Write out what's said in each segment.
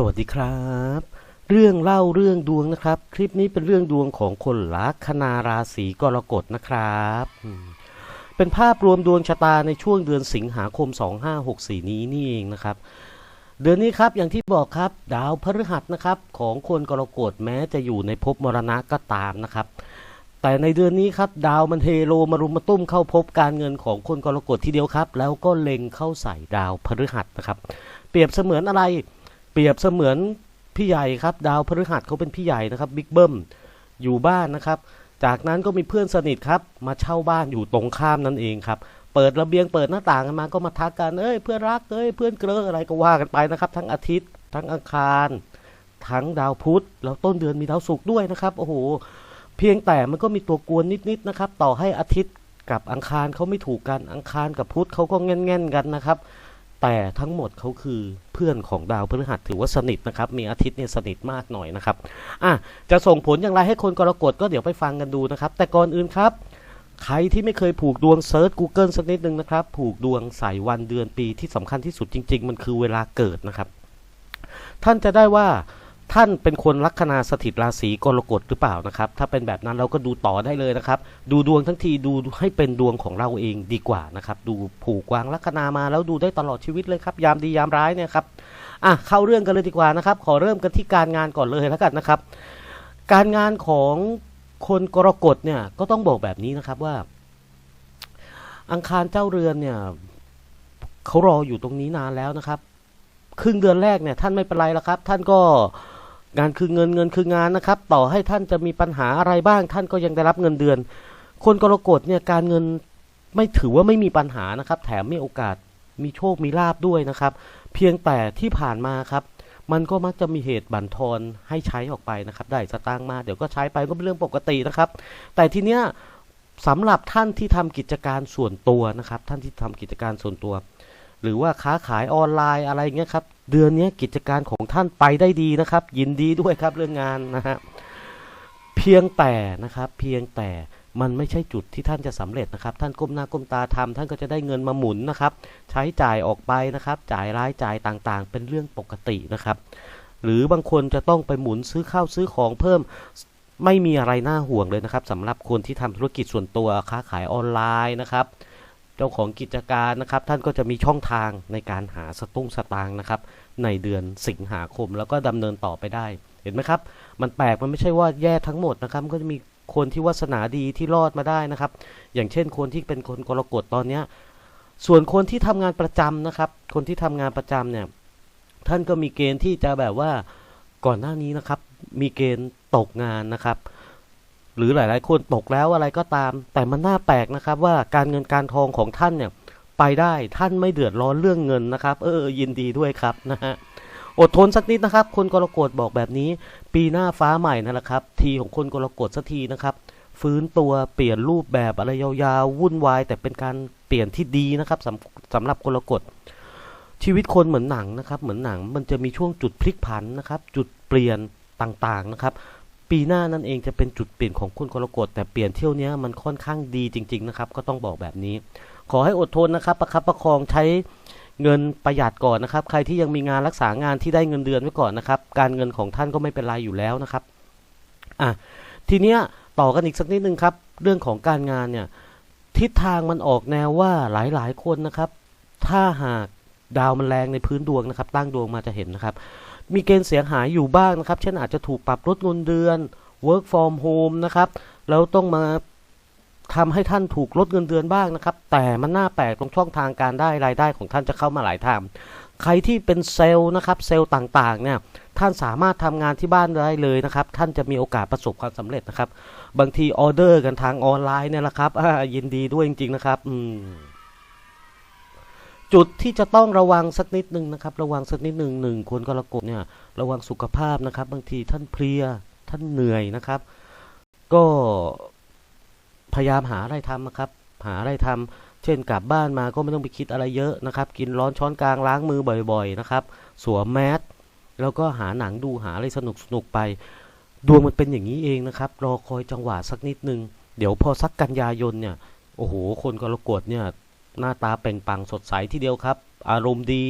สวัสดีครับ เรื่องเล่าเรื่องดวงนะครับ คลิปนี้เป็นเรื่องดวงของคนลัคนาราศีกรกฎนะครับ เป็นภาพรวมดวงชะตาในช่วงเดือนสิงหาคม 2564 นี้นี่เองนะครับ เดือนนี้ครับอย่างที่บอกครับ ดาวพฤหัสนะครับของคนกรกฎแม้จะอยู่ในภพมรณะก็ตามนะครับ แต่ในเดือนนี้ครับดาวมันเฮโลมารุมมาตุ้มเข้าพบการเงินของคนกรกฎทีเดียวครับ แล้วก็เล็งเข้าใส่ดาวพฤหัสนะครับ เปรียบเสมือนอะไร รียบเสมือนพี่ใหญ่ครับ ดาวพฤหัสเขาเป็นพี่ใหญ่นะครับบิ๊กเบิ้มอยู่บ้านนะครับ จากนั้นก็มีเพื่อนสนิทครับ มาเช่าบ้านอยู่ตรงข้ามนั่นเองครับ เปิดระเบียงเปิดหน้าต่างกันมาก็มาทักกันเอ้ยเพื่อนรักเอ้ยเพื่อนเกลออะไรก็ว่ากันไปนะครับ ทั้งอาทิตย์ ทั้งอังคาร ทั้งดาวพุธแล้วต้นเดือนมีดาวศุกร์ด้วยนะครับโอ้โหเพียงแต่มันก็มีตัวกวนนิดๆนะครับ ต่อให้อาทิตย์กับอังคารเขาไม่ถูกกันอังคารกับพุธเขาก็แง่นๆกันนะครับ แต่ทั้งหมดเขาคือเพื่อนของดาวพฤหัสถือว่าสนิทนะครับ มีอาทิตย์เนี่ยสนิทมากหน่อยนะครับอะจะส่งผลอย่างไรให้คนกรกฎก็เดี๋ยวไปฟังกันดูนะครับ แต่ก่อนอื่นครับ ใครที่ไม่เคยผูกดวงเซิร์ช Google สักนิดนึงนะครับ ผูกดวงใส่วันเดือนปีที่สำคัญที่สุดจริง ๆ มันคือเวลาเกิดนะครับ ท่านจะได้ว่า ท่านเป็นคนลัคนาสถิตราศีกรกฎหรือเปล่านะครับ ถ้าเป็นแบบนั้นเราก็ดูต่อได้เลยนะครับ ดูดวงทั้งทีดูให้เป็นดวงของเราเองดีกว่านะครับ ดูผูกวางลัคนามาแล้วดูได้ตลอดชีวิตเลยครับ ยามดียามร้ายเนี่ยครับอะเข้าเรื่องกันเลยดีกว่านะครับ ขอเริ่มกันที่การงานก่อนเลยแล้วกันนะครับ การงานของคนกรกฎเนี่ยก็ต้องบอกแบบนี้นะครับว่า อังคารเจ้าเรือนเนี่ยเขารออยู่ตรงนี้นานแล้วนะครับ ครึ่งเดือนแรกเนี่ยท่านไม่เป็นไรแล้วครับ ท่านก็ งานคือเงินเงินคืองานนะครับ ต่อให้ท่านจะมีปัญหาอะไรบ้าง ท่านก็ยังได้รับเงินเดือน คนกรกฎเนี่ยการเงินไม่ถือว่าไม่มีปัญหานะครับ แถมมีโอกาสมีโชคมีลาบด้วยนะครับ เพียงแต่ที่ผ่านมาครับ มันก็มักจะมีเหตุบั่นทอนให้ใช้ออกไปนะครับ ได้สตางค์มาเดี๋ยวก็ใช้ไปก็เป็นเรื่องปกตินะครับ แต่ทีเนี้ยสำหรับท่านที่ทำกิจการส่วนตัวนะครับ ท่านที่ทำกิจการส่วนตัว หรือว่าค้าขายออนไลน์อะไรเงี้ยครับ เดือนนี้กิจการของท่านไปได้ดีนะครับ ยินดีด้วยครับเรื่องงานนะฮะเพียงแต่นะครับเพียงแต่มันไม่ใช่จุดที่ท่านจะสำเร็จนะครับ ท่านก้มหน้าก้มตาทำท่านก็จะได้เงินมาหมุนนะครับ ใช้จ่ายออกไปนะครับ จ่ายรายจ่ายต่างๆ เป็นเรื่องปกตินะครับ หรือบางคนจะต้องไปหมุนซื้อข้าวซื้อของเพิ่มไม่มีอะไรน่าห่วงเลยนะครับสำหรับคนที่ทำธุรกิจส่วนตัวค้าขายออนไลน์นะครับ เจ้าของกิจการนะครับ ท่านก็จะมีช่องทางในการหาสตุ้งสตางค์นะครับ ในเดือนสิงหาคมแล้วก็ดำเนินต่อไปได้ เห็นไหมครับ มันแปลกมันไม่ใช่ว่าแย่ทั้งหมดนะครับมันก็จะมีคนที่วาสนาดีที่รอดมาได้นะครับ อย่างเช่นคนที่เป็นคนกรกฎตอนเนี้ยส่วนคนที่ทำงานประจำนะครับ คนที่ทำงานประจำเนี่ยท่านก็มีเกณฑ์ที่จะแบบว่าก่อนหน้านี้นะครับ มีเกณฑ์ตกงานนะครับ หรือหลายๆ คนตกแล้วอะไรก็ตาม แต่มันน่าแปลกนะครับว่าการเงินการทองของท่านเนี่ยไปได้ท่านไม่เดือดร้อนเรื่องเงินนะครับ เออยินดีด้วยครับนะฮะอดทนสักนิดนะครับ คนกรกฎบอกแบบนี้ ปีหน้าฟ้าใหม่นั่นแหละครับ ทีของคนกรกฎสักทีนะครับ ฟื้นตัวเปลี่ยนรูปแบบอะไรยาวๆ วุ่นวาย แต่เป็นการเปลี่ยนที่ดีนะครับสำสำหรับกรกฎชีวิตคนเหมือนหนังนะครับ เหมือนหนังมันจะมีช่วงจุดพลิกผันนะครับ จุดเปลี่ยนต่างๆนะครับ ปีหน้านั่นเองจะเป็นจุดเปลี่ยนของคุณกรกฎแต่เปลี่ยนเที่ยวนี้มันค่อนข้างดีจริง ๆ นะครับ ก็ต้องบอกแบบนี้ ขอให้อดทนนะครับ ประคับประคองใช้เงินประหยัดก่อนนะครับ ใครที่ยังมีงานรักษางานที่ได้เงินเดือนไว้ก่อนนะครับ การเงินของท่านก็ไม่เป็นไรอยู่แล้วนะครับอะทีเนี้ยต่อกันอีกสักนิดนึงครับ เรื่องของการงานเนี่ยทิศทางมันออกแนวว่าหลายๆคนนะครับ ถ้าหากดาวมันแรงในพื้นดวงนะครับ ตั้งดวงมาจะเห็นนะครับ มีเกณฑ์เสียหายอยู่บ้างนะครับ เช่นอาจจะถูกปรับลดเงินเดือน work from home นะครับแล้วต้องมาทำให้ท่านถูกลดเงินเดือนบ้างนะครับ แต่มันน่าแปลกตรงช่องทางการได้รายได้ของท่านจะเข้ามาหลายทางใครที่เป็นเซลล์นะครับเซลล์ต่างๆเนี่ยท่านสามารถทำงานที่บ้านได้เลยนะครับ ท่านจะมีโอกาสประสบความสำเร็จนะครับ บางทีออเดอร์กันทางออนไลน์เนี่ยแหละครับยินดีด้วยจริงๆนะครับ อืม จุดที่จะต้องระวังสักนิดหนึ่งนะครับ ระวังสักนิดหนึ่งหนึ่งควรกรกฎเนี่ยระวังสุขภาพนะครับ บางทีท่านเพลียท่านเหนื่อยนะครับ ก็พยายามหาอะไรทำนะครับ หาอะไรทำเช่นกลับบ้านมาก็ไม่ต้องไปคิดอะไรเยอะนะครับ กินร้อนช้อนกลางล้างมือบ่อย ๆ นะครับ สวมแมสแล้วก็หาหนังดูหาอะไรสนุกสนุกๆไปดวงมันเป็นอย่างนี้เองนะครับ รอคอยจังหวะสักนิดนึง เดี๋ยวพอสักกันยายนเนี่ย โอ้โห คนกรกฎเนี่ย หน้าตาเป่งปังสดใสทีเดียวครับ อารมณ์ดี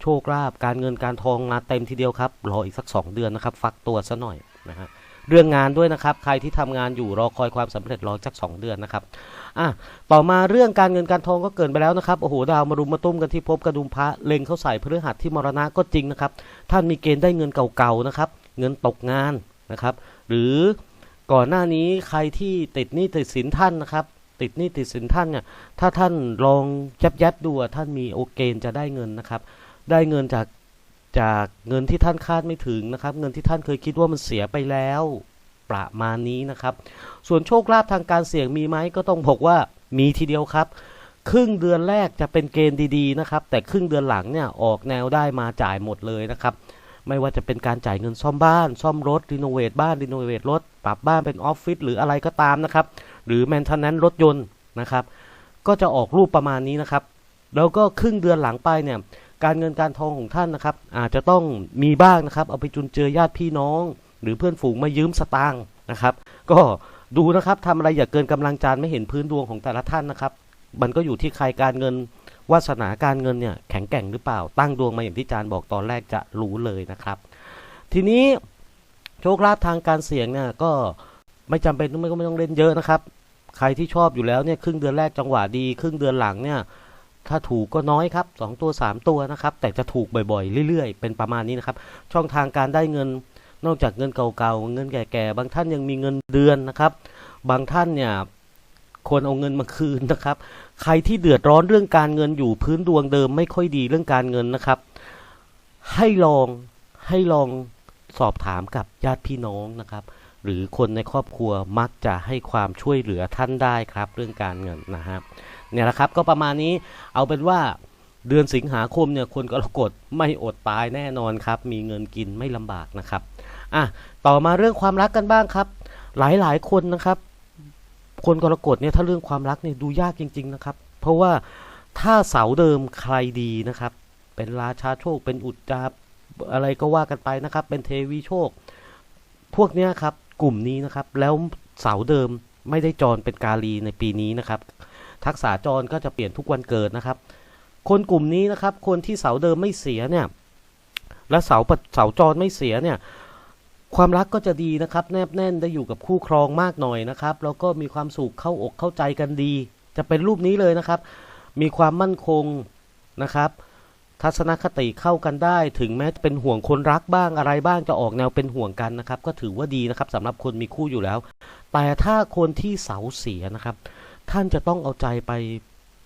โชคลาภการเงินการทองมาเต็มทีเดียวครับรออีกสัก 2 เดือนนะครับฟักตัวซะหน่อยนะฮะเรื่องงานด้วยนะครับ ใครที่ทำงานอยู่รอคอยความสำเร็จรอสัก 2 เดือนนะครับอะต่อมาเรื่องการเงินการทองก็เกินไปแล้วนะครับโอ้โหดาวมารุมมาตุ้มกันที่พบกระดุมพระเล็งเข้าใส่พฤหัสที่มรณะก็จริงนะครับ ท่านมีเกณฑ์ได้เงินเก่าๆนะครับ เงินตกงานนะครับ หรือก่อนหน้านี้ใครที่ติดหนี้ติดสินท่านนะครับ ติดหนี้ติดสินท่านเนี่ยถ้าท่านลองยับยับดูอะท่านมีโอเกณจะได้เงินนะครับ ได้เงินจากจากเงินที่ท่านคาดไม่ถึงนะครับ เงินที่ท่านเคยคิดว่ามันเสียไปแล้วประมาณนี้นะครับ ส่วนโชคลาภทางการเสี่ยงมีไหมก็ต้องบอกว่ามีทีเดียวครับ ครึ่งเดือนแรกจะเป็นเกณฑ์ดีๆนะครับ แต่ครึ่งเดือนหลังเนี่ยออกแนวได้มาจ่ายหมดเลยนะครับไม่ว่าจะเป็นการจ่ายเงินซ่อมบ้าน ซ่อมรถรีโนเวทบ้านรีโนเวทรถ ปรับบ้านเป็นออฟฟิศหรืออะไรก็ตามนะครับ หรือแมนเทนแนนรถยนต์นะครับ ก็จะออกรูปประมาณนี้นะครับ แล้วก็ครึ่งเดือนหลังไปเนี่ยการเงินการทองของท่านนะครับ อาจจะต้องมีบ้างนะครับ เอาไปจุนเจือญาติพี่น้อง หรือเพื่อนฝูงมายืมสตางค์นะครับ ก็ดูนะครับทำอะไรอย่าเกินกำลังจานไม่เห็นพื้นดวงของแต่ละท่านนะครับ มันก็อยู่ที่ใครการเงินวาสนาการเงินเนี่ยแข็งแกร่งหรือเปล่า ตั้งดวงมาอย่างที่จานบอกตอนแรกจะรู้เลยนะครับ ทีนี้โชคลาภทางการเสี่ยงเนี่ยก็ ไม่จำเป็นไม่ก็ไม่ต้องเล่นเยอะนะครับ ใครที่ชอบอยู่แล้วเนี่ยครึ่งเดือนแรกจังหวะดี ครึ่งเดือนหลังเนี่ย ถ้าถูกก็น้อยครับ 2 ตัว 3 ตัวนะครับ แต่จะถูกบ่อยๆ เรื่อยๆ เป็นประมาณนี้นะครับ ช่องทางการได้เงินนอกจากเงินเก่าๆ เงินแก่ๆ บางท่านยังมีเงินเดือนนะครับ บางท่านเนี่ยควรเอาเงินมาคืนนะครับ ใครที่เดือดร้อนเรื่องการเงินอยู่พื้นดวงเดิมไม่ค่อยดีเรื่องการเงินนะครับ ให้ลองให้ลองสอบถามกับญาติพี่น้องนะครับ หรือคนในครอบครัวมักจะให้ความช่วยเหลือท่านได้ครับ เรื่องการเงินนะครับเนี่ยแหละครับก็ประมาณนี้เอาเป็นว่าเดือนสิงหาคมเนี่ยคนกรกฎไม่อดตายแน่นอนครับ มีเงินกินไม่ลำบากนะครับอะต่อมาเรื่องความรักกันบ้างครับ หลายหลายคนนะครับ คนกรกฎเนี่ยถ้าเรื่องความรักเนี่ยดูยากจริง ๆนะครับ เพราะว่าถ้าเสาเดิมใครดีนะครับ เป็นราชาโชคเป็นอุจจาอะไรก็ว่ากันไปนะครับ เป็นเทวีโชค พวกเนี้ยครับ กลุ่มนี้นะครับ แล้วเสาเดิมไม่ได้จรเป็นกาลีในปีนี้นะครับ ทักษะจรก็จะเปลี่ยนทุกวันเกิดนะครับ คนกลุ่มนี้นะครับ คนที่เสาเดิมไม่เสียเนี่ย และเสาเสาจรไม่เสียเนี่ย ความรักก็จะดีนะครับ แนบแน่นได้อยู่กับคู่ครองมากหน่อยนะครับ แล้วก็มีความสุขเข้าอกเข้าใจกันดี จะเป็นรูปนี้เลยนะครับ มีความมั่นคงนะครับ ทัศนคติเข้ากันได้ ถึงแม้เป็นห่วงคนรักบ้างอะไรบ้างจะออกแนวเป็นห่วงกันนะครับ ก็ถือว่าดีนะครับสำหรับคนมีคู่อยู่แล้ว แต่ถ้าคนที่เสาเสียนะครับ ท่านจะต้องเอาใจไป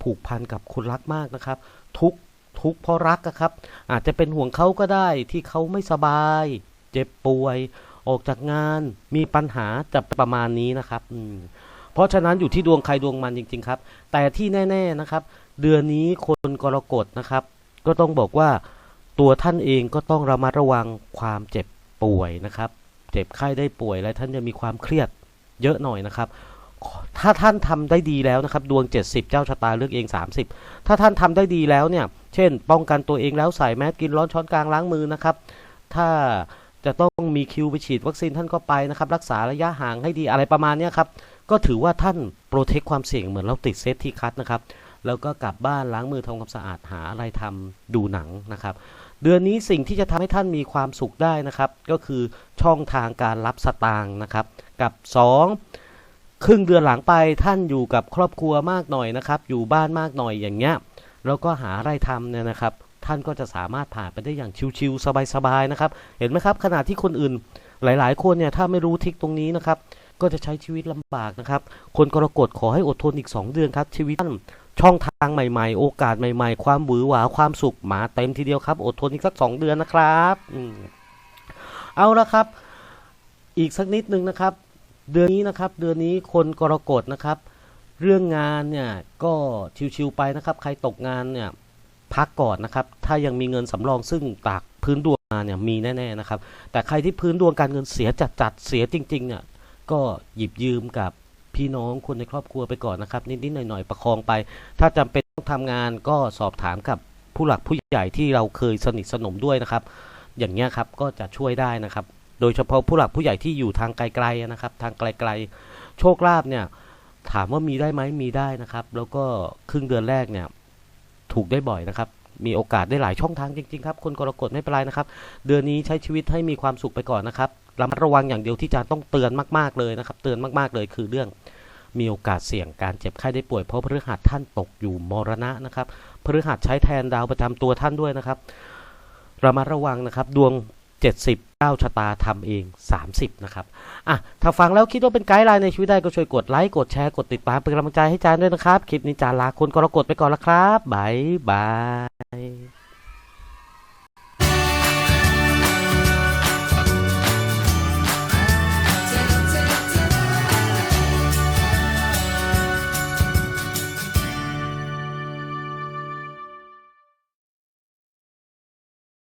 ผูกพันกับคนรักมากนะครับ ทุกทุกเพราะรักอะครับ อาจจะเป็นห่วงเขาก็ได้ที่เขาไม่สบาย เจ็บป่วย ออกจากงานมีปัญหาจะประมาณนี้นะครับอืมเพราะฉะนั้นอยู่ที่ดวงใครดวงมันจริง ๆ ครับ แต่ที่แน่ ๆนะครับ เดือนนี้คนกรกฎนะครับ ก็ต้องบอกว่าตัวท่านเองก็ต้องระมัดระวังความเจ็บป่วยนะครับ เจ็บไข้ได้ป่วยและท่านจะมีความเครียดเยอะหน่อยนะครับ ถ้าท่านทำได้ดีแล้วนะครับ ดวง 70 เจ้าชะตาเลือกเอง 30 ถ้าท่านทำได้ดีแล้วเนี่ย เช่น ป้องกันตัวเองแล้วใส่แมสกินร้อนช้อนกลางล้างมือนะครับ ถ้าจะต้องมีคิวไปฉีดวัคซีนท่านก็ไปนะครับ รักษาระยะห่างให้ดีอะไรประมาณนี้ครับ ก็ถือว่าท่านโปรเทคความเสี่ยงเหมือนเราติดเซฟที่คัดนะครับ แล้วก็กลับบ้านล้างมือทำความสะอาดหาอะไรทำดูหนังนะครับ เดือนนี้สิ่งที่จะทำให้ท่านมีความสุขได้นะครับ ก็คือช่องทางการรับสตางค์นะครับ กับ 2 ครึ่งเดือนหลังไปท่านอยู่กับครอบครัวมากหน่อยนะครับ อยู่บ้านมากหน่อยอย่างเงี้ยแล้วก็หาอะไรทำเนี่ยนะครับ ท่านก็จะสามารถผ่านไปได้อย่างชิวๆสบายๆนะครับ เห็นไหมครับขณะที่คนอื่นหลายๆ คนเนี่ยถ้าไม่รู้ทิกตรงนี้นะครับก็จะใช้ชีวิตลำบากนะครับ คนกรกฎขอให้อดทนอีก 2 เดือนครับ ชีวิตท่าน ช่องทางใหม่ๆ โอกาสใหม่ๆ ความหวือหวาความสุขมาเต็มทีเดียวครับอดทนอีกสัก 2 เดือนนะครับอเอาละครับ อีกสักนิดนึงนะครับ เดือนนี้นะครับ เดือนนี้คนกรกฎนะครับ เรื่องงานเนี่ยก็ชิวๆไปนะครับ ใครตกงานเนี่ยพักก่อนนะครับ ถ้ายังมีเงินสำรองซึ่งตากพื้นดวงมาเนี่ยมีแน่ๆนะครับ แต่ใครที่พื้นดวงการเงินเสียจัดๆเสียจริงๆเนี่ยก็หยิบยืมกับ พี่น้องคนในครอบครัวไปก่อนนะครับ นิดๆหน่อยๆประคองไป ถ้าจำเป็นต้องทำงานก็สอบถามกับผู้หลักผู้ใหญ่ที่เราเคยสนิทสนมด้วยนะครับ อย่างเงี้ยครับก็จะช่วยได้นะครับ โดยเฉพาะผู้หลักผู้ใหญ่ที่อยู่ทางไกลๆนะครับ ทางไกลๆ โชคลาภเนี่ยถามว่ามีได้ไหมมีได้นะครับ แล้วก็ครึ่งเดือนแรกเนี่ยถูกได้บ่อยนะครับ มีโอกาสได้หลายช่องทางจริงๆครับ คนกรกฎไม่เป็นไรนะครับ เดือนนี้ใช้ชีวิตให้มีความสุขไปก่อนนะครับ ระมัดระวังอย่างเดียวที่จะต้องเตือนมาก ๆเลยนะครับ เตือนมากๆเลยคือเรื่องมีโอกาสเสี่ยงการเจ็บไข้ได้ป่วยเพราะพฤหัสท่านตกอยู่มรณะนะครับพฤหัสใช้แทนดาวประจำตัวท่านด้วยนะครับระมัดระวังนะครับ ดวง 70เก้าชะตาทำเอง 30 นะครับอะถ้าฟังแล้วคิดว่าเป็นไกด์ไลน์ในชีวิตได้ก็ช่วยกดไลค์กดแชร์กดติดตามเป็นกำลังใจให้จานด้วยนะครับ คลิปนี้จานลาคนกรกฎไปก่อนละครับบายบาย